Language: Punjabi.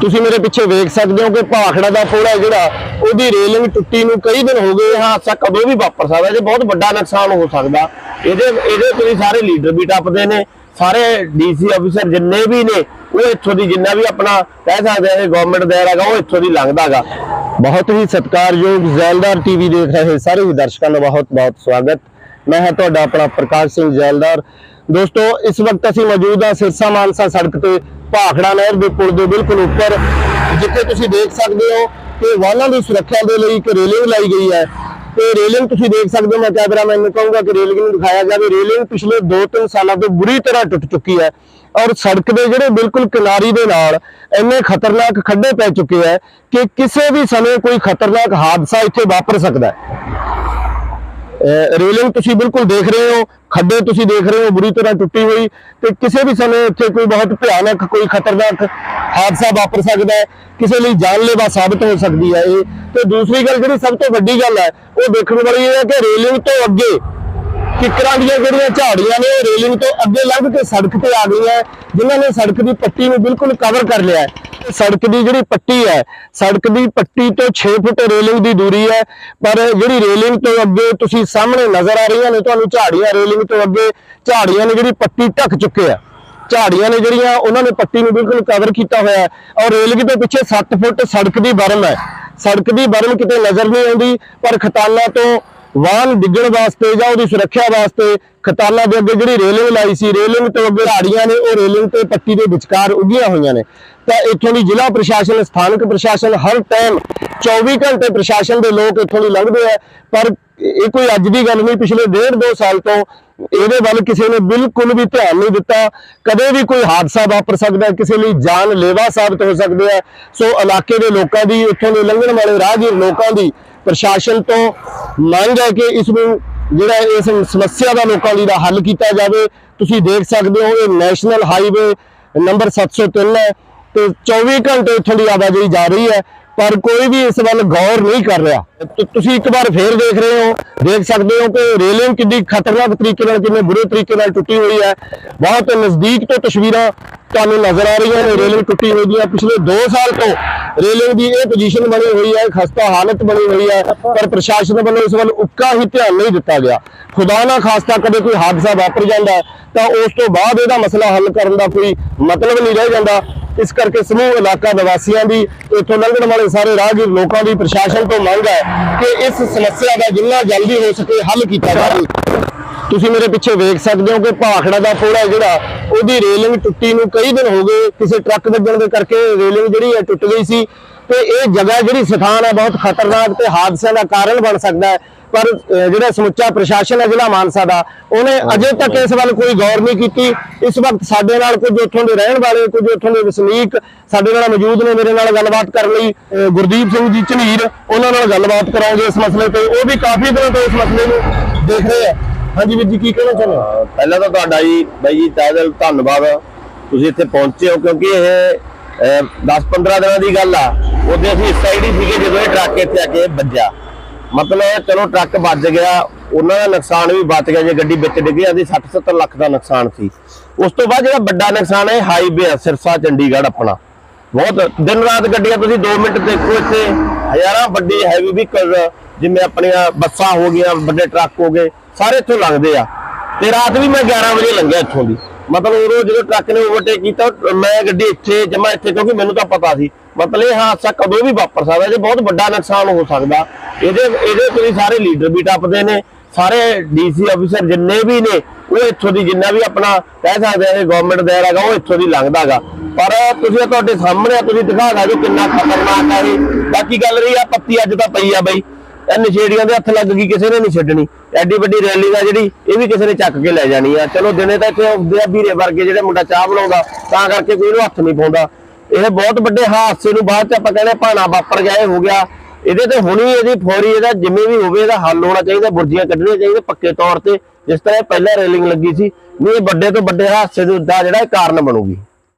ਤੁਸੀਂ ਮੇਰੇ ਪਿੱਛੇ ਵੇਖ ਸਕਦੇ ਹੋ ਕਿ ਭਾਖੜਾ ਦਾ ਪੁਲ ਹੈ ਜਿਹੜਾ, ਉਹਦੀ ਰੇਲਿੰਗ ਟੁੱਟੀ ਨੂੰ ਕਈ ਦਿਨ ਹੋ ਗਏ ਹਾਦਸਾ ਕਦੋਂ ਵੀ ਵਾਪਰ ਸਕਦਾ, ਜੇ ਬਹੁਤ ਵੱਡਾ ਨੁਕਸਾਨ ਹੋ ਸਕਦਾ। ਇਹਦੇ ਇਹਦੇ ਤੁਸੀਂ ਸਾਰੇ ਲੀਡਰ ਵੀ ਟੱਪਦੇ ਨੇ, ਸਾਰੇ ਡੀਸੀ ਅਫੀਸਰ ਜਿੰਨੇ ਵੀ ਨੇ, ਉਹ ਇੱਥੋਂ ਦੀ ਜਿੰਨਾ ਵੀ ਆਪਣਾ ਕਹਿ ਸਕਦੇ ਆ ਗਵਰਨਮੈਂਟ ਦਾਇਰਾ ਹੈਗਾ, ਉਹ ਇੱਥੋਂ ਦੀ ਲੰਘਦਾਗਾ ਬਹੁਤ ਹੀ ਸਤਿਕਾਰਯੋਗ ਜ਼ੈਲਦਾਰ ਟੀਵੀ ਦੇਖ ਰਹੇ ਸਾਰੇ ਹੀ ਦਰਸ਼ਕਾਂ ਦਾ ਬਹੁਤ ਬਹੁਤ ਸਵਾਗਤ। ਮੈਂ ਹਾਂ ਤੁਹਾਡਾ ਆਪਣਾ ਪ੍ਰਕਾਸ਼ ਸਿੰਘ ਜ਼ੈਲਦਾਰ। ਦੋਸਤੋ, ਇਸ ਵਕਤ ਅਸੀਂ ਮੌਜੂਦ ਹਾਂ ਸਿਰਸਾ ਮਾਨਸਾ ਸੜਕ ਤੇ। ਭਾਖੜਾ ਨਹਿਰ ਦੇ ਪੁਲ ਦੇ ਬਿਲਕੁਲ ਉੱਪਰ, ਜਿੱਥੇ ਤੁਸੀਂ ਦੇਖ ਸਕਦੇ ਹੋ ਕਿ ਵਾਹਨਾਂ ਦੀ ਸੁਰੱਖਿਆ ਦੇ ਲਈ ਇੱਕ ਰੇਲਿੰਗ ਲਾਈ ਗਈ ਹੈ। ਤੇ ਰੇਲਿੰਗ ਤੁਸੀਂ ਦੇਖ ਸਕਦੇ ਹੋ, ਮੈਂ ਕੈਮਰਾਮੈਨ ਨੂੰ ਕਹੂੰਗਾ ਕਿ ਰੇਲਿੰਗ ਨੂੰ ਦਿਖਾਇਆ ਜਾਵੇ। ਰੇਲਿੰਗ ਪਿਛਲੇ 2-3 ਸਾਲਾਂ ਤੋਂ ਬੁਰੀ ਤਰ੍ਹਾਂ ਟੁੱਟ ਚੁੱਕੀ ਹੈ ਔਰ ਸੜਕ ਦੇ ਜਿਹੜੇ ਬਿਲਕੁਲ ਕਿਨਾਰੀ ਦੇ ਨਾਲ ਇੰਨੇ ਖਤਰਨਾਕ ਖੱਡੇ ਪੈ ਚੁੱਕੇ ਹੈ ਕਿ ਕਿਸੇ ਵੀ ਸਮੇਂ ਕੋਈ ਖਤਰਨਾਕ ਹਾਦਸਾ ਇੱਥੇ ਵਾਪਰ ਸਕਦਾ ਹੈ। ਰੇਲਿੰਗ ਤੁਸੀਂ ਬਿਲਕੁਲ ਦੇਖ ਰਹੇ ਹੋ, ਖੱਡੇ ਤੁਸੀਂ ਦੇਖ ਰਹੇ ਹੋ, ਬੁਰੀ ਤਰ੍ਹਾਂ ਟੁੱਟੀ ਹੋਈ ਤੇ ਕਿਸੇ ਵੀ ਸਮੇਂ ਇੱਥੇ ਕੋਈ ਬਹੁਤ ਭਿਆਨਕ, ਕੋਈ ਖਤਰਨਾਕ ਹਾਦਸਾ ਵਾਪਰ ਸਕਦਾ ਹੈ, ਕਿਸੇ ਲਈ ਜਾਨਲੇਵਾ ਸਾਬਤ ਹੋ ਸਕਦੀ ਹੈ ਇਹ। ਤੇ ਦੂਸਰੀ ਗੱਲ ਜਿਹੜੀ ਸਭ ਤੋਂ ਵੱਡੀ ਗੱਲ ਹੈ, ਉਹ ਦੇਖਣ ਵਾਲੀ ਇਹ ਹੈ ਕਿ ਰੇਲਿੰਗ ਤੋਂ ਅੱਗੇ ਕਿਕਰਾਂ ਦੀਆਂ ਜਿਹੜੀਆਂ ਝਾੜੀਆਂ ਨੇ, ਉਹ ਰੇਲਿੰਗ ਤੋਂ ਅੱਗੇ ਲੰਘ ਕੇ ਸੜਕ ਤੇ ਆ ਗਈਆਂ, ਜਿਨ੍ਹਾਂ ਨੇ ਸੜਕ ਦੀ ਪੱਟੀ ਨੂੰ ਬਿਲਕੁਲ ਕਵਰ ਕਰ ਲਿਆ ਹੈ। ਸੜਕ ਦੀ ਜਿਹੜੀ ਪੱਟੀ ਹੈ, ਸੜਕ ਦੀ ਪੱਟੀ ਤੋਂ 6 ਫੁੱਟ ਰੇਲਿੰਗ ਦੀ ਦੂਰੀ ਹੈ, ਪਰ ਜਿਹੜੀ ਰੇਲਿੰਗ ਤੋਂ ਅੱਗੇ ਤੁਸੀਂ ਸਾਹਮਣੇ ਨਜ਼ਰ ਆ ਰਹੀਆਂ ਨੇ, ਤੁਹਾਨੂੰ ਝਾੜੀਆਂ ਰੇਲਿੰਗ ਤੋਂ ਅੱਗੇ ਝਾੜੀਆਂ ਨੇ ਜਿਹੜੀ ਪੱਟੀ ਢੱਕ ਚੁੱਕੇ ਆ। ਝਾੜੀਆਂ ਨੇ ਜਿਹੜੀਆਂ, ਉਹਨਾਂ ਨੇ ਪੱਟੀ ਨੂੰ ਬਿਲਕੁਲ ਕਵਰ ਕੀਤਾ ਹੋਇਆ ਹੈ ਔਰ ਰੇਲਿੰਗ ਦੇ ਪਿੱਛੇ 7 ਫੁੱਟ ਸੜਕ ਦੀ ਬਰਮ ਹੈ। ਸੜਕ ਦੀ ਬਰਮ ਕਿਤੇ ਨਜ਼ਰ ਨਹੀਂ ਆਉਂਦੀ, ਪਰ ਖਤਾਨਾ ਤੋਂ ਵਾਹਨ ਡਿੱਗਣ ਵਾਸਤੇ ਜਾਂ ਉਹਦੀ ਸੁਰੱਖਿਆ ਵਾਸਤੇ ਖਤਾਨਾਂ ਦੇ ਅੱਗੇ ਜਿਹੜੀ ਰੇਲਿੰਗ ਲਾਈ ਸੀ, ਰੇਲਿੰਗ ਤੋਂ ਅੱਗੇ ਝਾੜੀਆਂ ਨੇ, ਉਹ ਰੇਲਿੰਗ ਤੇ ਪੱਟੀ ਦੇ ਵਿਚਕਾਰ ਉੱਗੀਆਂ ਹੋਈਆਂ ਨੇ। ਤਾਂ ਇੱਥੋਂ ਦੀ ਜ਼ਿਲ੍ਹਾ ਪ੍ਰਸ਼ਾਸਨ, ਸਥਾਨਕ ਪ੍ਰਸ਼ਾਸਨ ਹਰ ਟਾਈਮ 24 ਘੰਟੇ ਪ੍ਰਸ਼ਾਸਨ ਦੇ ਲੋਕ ਇੱਥੋਂ ਦੀ ਲੰਘਦੇ ਆ। ਪਰ ਇਹ ਕੋਈ ਅੱਜ ਦੀ ਗੱਲ ਨਹੀਂ, ਪਿਛਲੇ ਡੇਢ ਦੋ ਸਾਲ ਤੋਂ ਇਹਦੇ ਵੱਲ ਕਿਸੇ ਨੇ ਬਿਲਕੁਲ ਵੀ ਧਿਆਨ ਨਹੀਂ ਦਿੱਤਾ। ਕਦੇ ਵੀ ਕੋਈ ਹਾਦਸਾ ਵਾਪਰ ਸਕਦਾ ਕਿਸੇ ਲਈ ਜਾਨ ਲੇਵਾ ਸਾਬਤ ਹੋ ਸਕਦੇ ਆ। ਸੋ ਇਲਾਕੇ ਦੇ ਲੋਕਾਂ ਦੀ, ਇੱਥੋਂ ਦੇ ਲੰਘਣ ਵਾਲੇ ਰਾਹਗੀਰ ਲੋਕਾਂ ਦੀ ਪ੍ਰਸ਼ਾਸਨ ਤੋਂ ਮੰਗ ਹੈ ਕਿ ਇਸ ਨੂੰ ਜਿਹੜਾ ਇਸ ਸਮੱਸਿਆ ਦਾ ਲੋਕਾਂ ਲਈ ਦਾ ਹੱਲ ਕੀਤਾ ਜਾਵੇ। ਤੁਸੀਂ ਦੇਖ ਸਕਦੇ ਹੋ, ਇਹ ਨੈਸ਼ਨਲ ਹਾਈਵੇ ਨੰਬਰ 703 ਹੈ ਤੇ 24 ਘੰਟੇ ਇੱਥੋਂ ਦੀ ਆਵਾਜਾਈ ਜਾ ਰਹੀ ਹੈ। ਪਰ ਕੋਈ ਵੀ ਇਸ ਵੱਲ ਗੌਰ ਨਹੀਂ ਕਰ ਰਿਹਾ। ਤੁਸੀਂ ਇੱਕ ਵਾਰ ਫੇਰ ਦੇਖ ਰਹੇ ਹੋ ਦੇਖ ਸਕਦੇ ਹੋ ਕਿ ਰੇਲਿੰਗ ਕਿੰਨੀ ਖਤਰਨਾਕ ਤਰੀਕੇ ਨਾਲ ਕਿੰਨੇ ਬੁਰੇ ਤਰੀਕੇ ਨਾਲ ਟੁੱਟੀ ਹੋਈ ਹੈ। ਬਹੁਤ ਨਜ਼ਦੀਕ ਤੋਂ ਤਸਵੀਰਾਂ ਤੁਹਾਨੂੰ ਨਜ਼ਰ ਆ ਰਹੀਆਂ ਨੇ ਰੇਲਿੰਗ ਟੁੱਟੀ ਹੋਈ ਹੈ ਪਿਛਲੇ 2 ਸਾਲ ਤੋਂ ਰੇਲਿੰਗ ਦੀ ਇਹ ਪੋਜੀਸ਼ਨ ਬਣੀ ਹੋਈ ਹੈ ਖਸਤਾ ਹਾਲਤ ਬਣੀ ਹੋਈ ਹੈ ਪਰ ਪ੍ਰਸ਼ਾਸਨ ਵੱਲੋਂ ਇਸ ਵੱਲ ਉੱਕਾ ਹੀ ਧਿਆਨ ਨਹੀਂ ਦਿੱਤਾ ਗਿਆ। ਖੁਦਾ ਨਾ ਖਾਸਤਾ ਕਦੇ ਕੋਈ ਹਾਦਸਾ ਵਾਪਰ ਜਾਂਦਾ ਹੈ, ਤਾਂ ਉਸ ਤੋਂ ਬਾਅਦ ਇਹਦਾ ਮਸਲਾ ਹੱਲ ਕਰਨ ਦਾ ਕੋਈ ਮਤਲਬ ਨਹੀਂ ਰਹਿ ਜਾਂਦਾ। ਇਸ ਕਰਕੇ ਸਮੂਹ ਇਲਾਕਾ ਨਿਵਾਸੀਆਂ ਦੀ ਇੱਥੋਂ ਲੰਘਣ ਵਾਲੇ ਸਾਰੇ ਰਾਹਗੀਰ ਲੋਕਾਂ ਦੀ ਪ੍ਰਸ਼ਾਸਨ ਤੋਂ ਮੰਗ ਹੈ ਕਿ ਇਸ ਸਮੱਸਿਆ ਦਾ ਜਿੰਨਾ ਜਲਦੀ ਹੋ ਸਕੇ ਹੱਲ ਕੀਤਾ ਜਾਵੇ। ਤੁਸੀਂ ਮੇਰੇ ਪਿੱਛੇ ਵੇਖ ਸਕਦੇ ਹੋ ਕਿ ਭਾਖੜਾ ਦਾ ਫੋੜਾ ਹੈ ਜਿਹੜਾ, ਉਹਦੀ ਰੇਲਿੰਗ ਟੁੱਟੀ ਨੂੰ ਕਈ ਦਿਨ ਹੋ ਗਏ ਕਿਸੇ ਟਰੱਕ ਵੱਜਣ ਦੇ ਕਰਕੇ ਰੇਲਿੰਗ ਜਿਹੜੀ ਹੈ ਟੁੱਟ ਗਈ ਸੀ ਤੇ ਇਹ ਜਗ੍ਹਾ ਜਿਹੜੀ ਸਥਾਨ ਹੈ ਬਹੁਤ ਖਤਰਨਾਕ ਤੇ ਹਾਦਸਿਆਂ ਦਾ ਕਾਰਨ ਬਣ ਸਕਦਾ ਹੈ। ਪਰ ਜਿਹੜਾ ਸਮੁੱਚਾ ਪ੍ਰਸ਼ਾਸਨ ਹੈ ਜ਼ਿਲ੍ਹਾ ਮਾਨਸਾ ਦਾ ਉਹਨੇ ਅਜੇ ਤੱਕ ਇਸ ਵੱਲ ਕੋਈ ਗੌਰ ਨਹੀਂ ਕੀਤੀ। ਇਸ ਵਕਤ ਸਾਡੇ ਨਾਲ ਕੁਝ ਉੱਥੋਂ ਦੇ ਰਹਿਣ ਵਾਲੇ ਕੁਝ ਉੱਥੋਂ ਦੇ ਵਸਨੀਕ ਸਾਡੇ ਨਾਲ ਮੌਜੂਦ ਨੇ ਮੇਰੇ ਨਾਲ ਗੱਲਬਾਤ ਕਰਨ ਲਈ। ਗੁਰਦੀਪ ਸਿੰਘ ਜੀ ਝਨੀਰ ਉਹਨਾਂ ਨਾਲ ਗੱਲਬਾਤ ਕਰਾਂਗੇ ਇਸ ਮਸਲੇ ਤੇ। ਉਹ ਵੀ ਕਾਫੀ ਦਿਨਾਂ ਤੋਂ ਇਸ ਮਸਲੇ ਨੂੰ ਦੇਖ ਰਹੇ ਆ। ਹਾਂਜੀ ਵੀਰ ਜੀ ਕੀ ਕਹਿਣਾ ਚਾਹੁੰਦੇ ਪਹਿਲਾਂ ਤਾਂ ਤੁਹਾਡਾ ਜੀ ਬਾਈ ਜੀ ਤਹਿ ਦਿਲ ਧੰਨਵਾਦ। ਤੁਸੀਂ ਇੱਥੇ ਪਹੁੰਚੇ ਹੋ ਕਿਉਂਕਿ ਇਹ 10-15 ਦਿਨਾਂ ਦੀ ਗੱਲ ਆ। ਉਹਦੇ ਅਸੀਂ ਸਾਈਡ ਹੀ ਸੀਗੇ ਜਦੋਂ ਇਹ ਟਰੱਕ ਇੱਥੇ ਆ ਕੇ ਵੱਜਾ ਮਤਲਬ ਚਲੋ ਟਰੱਕ ਵੱਜ ਗਿਆ, ਉਹਨਾਂ ਦਾ ਨੁਕਸਾਨ ਵੀ ਬਚ ਗਿਆ, ਜੇ ਗੱਡੀ ਵਿੱਚ ਡਿੱਗੀ ਜਾਂਦੀ 60-70 ਲੱਖ ਦਾ ਨੁਕਸਾਨ ਸੀ। ਉਸ ਤੋਂ ਬਾਅਦ ਜਿਹੜਾ ਵੱਡਾ ਨੁਕਸਾਨ ਹੈ ਹਾਈਵੇ ਆ, ਸਿਰਸਾ, ਚੰਡੀਗੜ੍ਹ ਆਪਣਾ। ਬਹੁਤ ਦਿਨ ਰਾਤ ਗੱਡੀਆਂ ਤੁਸੀਂ 2 ਮਿੰਟ ਦੇਖੋ ਇੱਥੇ, ਹਜ਼ਾਰਾਂ ਵੱਡੇ ਹੈਵੀ ਵਹੀਕਲ ਜਿਵੇਂ ਆਪਣੀਆਂ ਬੱਸਾਂ ਹੋ ਗਈਆਂ, ਵੱਡੇ ਟਰੱਕ ਹੋ ਗਏ, ਸਾਰੇ ਇੱਥੋਂ ਲੰਘਦੇ ਆ। ਤੇ ਰਾਤ ਵੀ ਮੈਂ 11 ਵਜੇ ਲੰਘਿਆ ਇੱਥੋਂ ਦੀ। ਮਤਲਬ ਉਦੋਂ ਜਦੋਂ ਟਰੱਕ ਨੇ ਓਵਰਟੇਕ ਕੀਤਾ ਮੈਂ ਗੱਡੀ ਇੱਥੇ ਜਮਾ ਇੱਥੇ ਕਿਉਂਕਿ ਮੈਨੂੰ ਤਾਂ ਪਤਾ ਸੀ। ਮਤਲਬ ਇਹ ਹਾਦਸਾ ਕਦੋਂ ਵੀ ਵਾਪਰ ਸਕਦਾ ਜੇ ਬਹੁਤ ਵੱਡਾ ਨੁਕਸਾਨ ਹੋ ਸਕਦਾ। ਇਹਦੇ ਇਹਦੇ ਤੁਸੀਂ ਸਾਰੇ ਲੀਡਰ ਵੀ ਟੱਪਦੇ ਨੇ ਸਾਰੇ ਡੀਸੀ ਅਫੀਸਰ ਜਿੰਨੇ ਵੀ ਨੇ ਉਹ ਇੱਥੋਂ ਦੀ ਜਿੰਨਾ ਵੀ ਆਪਣਾ ਕਹਿ ਸਕਦੇ ਆ ਗਵਰਨਮੈਂਟ ਦਾਇਰਾ ਹੈਗਾ ਉਹ ਇੱਥੋਂ ਦੀ ਲੰਘਦਾਗਾ ਪਰ ਤੁਸੀਂ ਤੁਹਾਡੇ ਸਾਹਮਣੇ ਆ, ਤੁਸੀਂ ਦਿਖਾ ਸਕਦੇ ਕਿੰਨਾ ਖਤਰਨਾਕ ਹੈ ਬਾਕੀ ਗੱਲ ਰਹੀ ਆ ਪੱਤੀ ਅੱਜ ਤਾਂ ਪਈ ਆ ਬਈ। ਇਹ ਨਸ਼ੇੜੀਆਂ ਦੇ ਹੱਥ ਲੱਗ ਗਈ, ਕਿਸੇ ਨੇ ਨਹੀਂ ਛੱਡਣੀ। ਐਡੀ ਵੱਡੀ ਰੈਲੀ ਦਾ ਜਿਹੜੀ, ਇਹ ਵੀ ਕਿਸੇ ਨੇ ਚੱਕ ਕੇ ਲੈ ਜਾਣੀ ਆ। ਚਲੋ ਦਿਨੇ ਤਾਂ ਇੱਥੇ ਆਉਂਦੇ ਆ ਵੀਰੇ ਵਰਗੇ, ਜਿਹੜੇ ਮੁੰਡਾ ਚਾਹ ਬਣਾਉਂਦਾ, ਤਾਂ ਕਰਕੇ ਕੋਈ ਇਹਨੂੰ ਹੱਥ ਨਹੀਂ ਪਾਉਂਦਾ। ਇਹ ਬਹੁਤ ਵੱਡੇ ਹਾਦਸੇ ਨੂੰ ਬਾਅਦ ਚ ਆਪਾਂ ਕਹਿੰਦੇ ਭਾਣਾ ਵਾਪਰ ਗਿਆ, ਇਹ ਹੋ ਗਿਆ। ਇਹਦੇ ਤੇ ਹੁਣੀ ਇਹਦੀ ਫੌਰੀ, ਇਹਦਾ ਜਿਵੇਂ ਵੀ ਹੋਵੇ, ਇਹਦਾ ਹੱਲ ਹੋਣਾ ਚਾਹੀਦਾ, ਬੁਰਜੀਆਂ ਕੱਢਣੀਆਂ ਚਾਹੀਦੀਆਂ ਪੱਕੇ ਤੌਰ ਤੇ, ਜਿਸ ਤਰ੍ਹਾਂ ਇਹ ਪਹਿਲਾਂ ਰੇਲਿੰਗ ਲੱਗੀ ਸੀ। ਨਹੀਂ, ਇਹ ਵੱਡੇ ਤੋਂ ਵੱਡੇ ਹਾਦਸੇ ਦਾ ਜਿਹੜਾ ਇਹ ਕਾਰਨ ਬਣੂਗੀ।